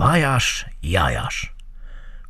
bajasz, jajasz.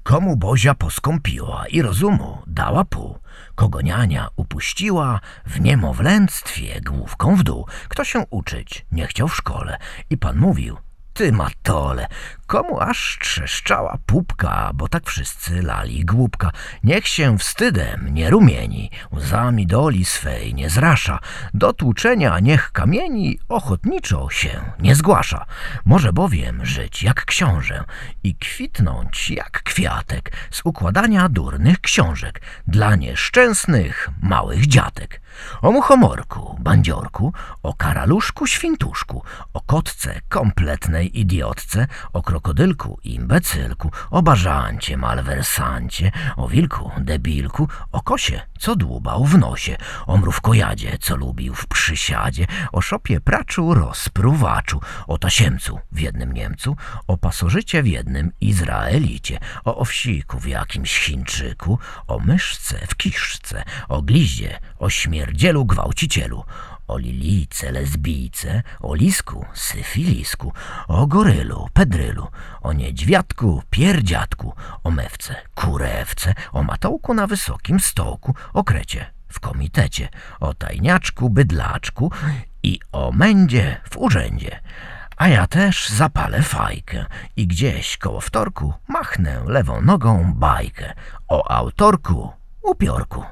Komu Bozia poskąpiła i rozumu dała pół, kogo niania upuściła, w niemowlęctwie główką w dół. Kto się uczyć nie chciał w szkole i pan mówił, ty matole, komu aż trzeszczała pupka, bo tak wszyscy lali głupka. Niech się wstydem nie rumieni, łzami doli swej nie zrasza, do tłuczenia niech kamieni ochotniczo się nie zgłasza. Może bowiem żyć jak książę i kwitnąć jak kwiatek z układania durnych książek dla nieszczęsnych małych dziatek. O muchomorku, bandziorku, o karaluszku, świntuszku, o kotce kompletnej idiotce, o krokodylku, imbecylku, o bażancie, malwersancie, o wilku, debilku, o kosie, co dłubał w nosie, o mrówkojadzie, co lubił w przysiadzie, o szopie praczu, rozpruwaczu, o tasiemcu w jednym Niemcu, o pasożycie w jednym Izraelicie, o owsiku w jakimś Chińczyku, o myszce w kiszce, o gliździe, o śmierdzielu gwałcicielu, o lilijce, lesbijce, o lisku, syfilisku, o gorylu, pedrylu, o niedźwiadku, pierdziadku, o mewce, kurewce, o matołku na wysokim stołku, o krecie w komitecie, o tajniaczku, bydlaczku i o mędzie w urzędzie. A ja też zapalę fajkę i gdzieś koło wtorku machnę lewą nogą bajkę o autorku upiorku.